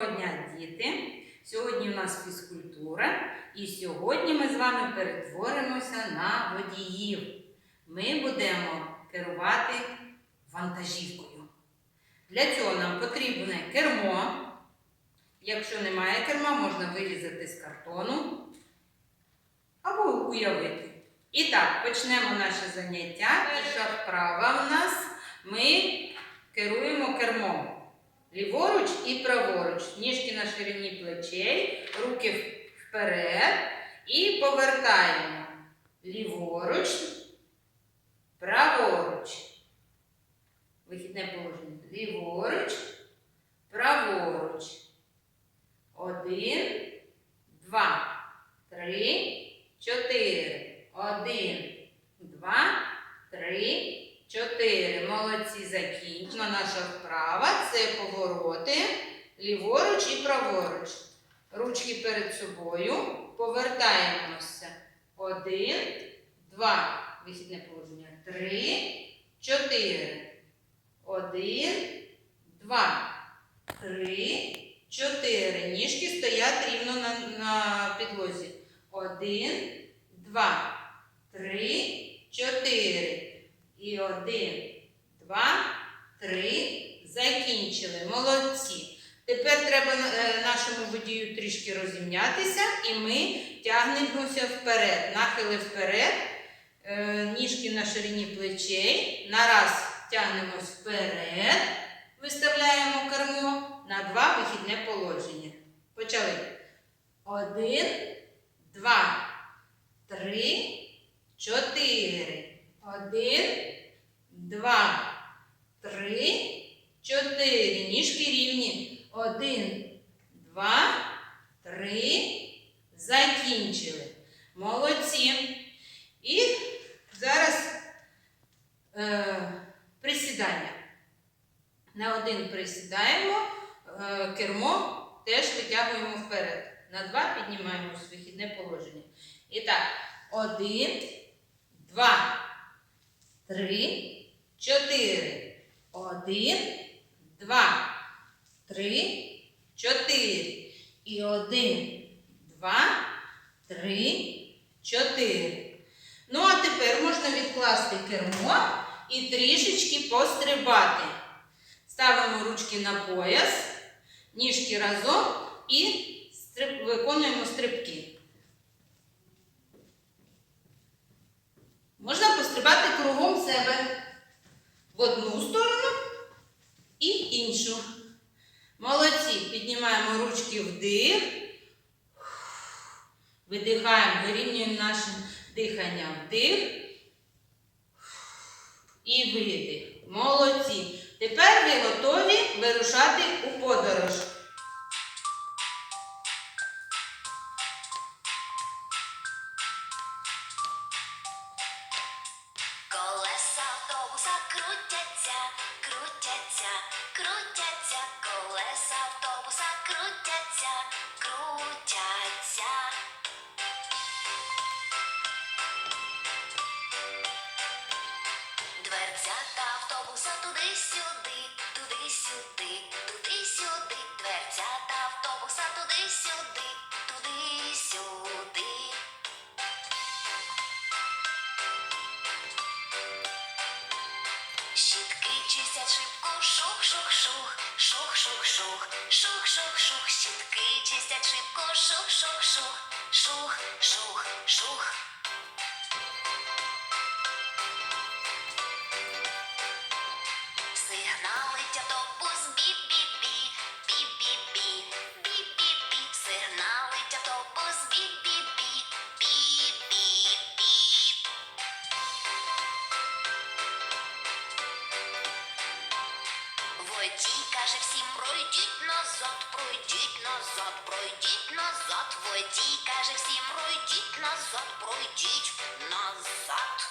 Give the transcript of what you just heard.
Доброго дня, діти! Сьогодні у нас фізкультура, і сьогодні ми з вами перетворимося на водіїв. Ми будемо керувати вантажівкою. Для цього нам потрібне кермо. Якщо немає керма, можна вирізати з картону або уявити. І так, почнемо наше заняття. Перша вправа в нас ми керуємо кермом. Ліворуч і праворуч. Ніжки на ширині плечей, руки вперед і повертаємо. Ліворуч, праворуч. Вихідне положення. Ліворуч, праворуч. Один, два, три, чотири. Один, два, три, чотири. Молодці, закінчена наша вправа. Це повороти ліворуч і праворуч. Ручки перед собою. Повертаємося. Один, два. Вихідне положення. Три, чотири. Один, два, три, чотири. Ніжки стоять рівно на, на підлозі. Один, два, три, чотири. І один, два, три. Закінчили. Молодці. Тепер треба е, нашому водію трішки розімнятися, і ми тягнемося вперед. Нахили вперед, е, ніжки на ширині плечей. Нараз тягнемось вперед, виставляємо кермо на два вихідне положення. Почали. Один, два, три, чотири. Один, два, три, чотири. Ніжки рівні. Один, два, три. Закінчили. Молодці. І зараз е, присідання. На один присідаємо, е, кермо теж витягуємо вперед. На два піднімаємо вихідне положення. І так, один, два, три, чотири. Один, два, три, чотири. І один, два, три, чотири. Ну, а тепер можна відкласти кермо і трішечки пострибати. Ставимо ручки на пояс, ніжки разом і стриб... виконуємо стрибки. Можна пострибати кругом себе в одну сторону і іншу. Молодці. Піднімаємо ручки вдих. Видихаємо, вирівнюємо наше дихання вдих і видих. Молодці. Тепер ви готові вирушати у подорож. Колеса автобуса крутяться, Дверцята автобуса туди-сюди, туди-сюди, туди-сюди, дверцята автобуса туди-сюди, туди-сюди. Щітки чистять шибку, шух-шух-шух, шух-шух-шух, шух-шух-шух, щітки чистять шибку, шух-шух-шух, шух-шух-шух. Водій каже всім пройдіть назад, пройдіть назад, пройдіть назад. Водій каже всім пройдіть назад, пройдіть назад.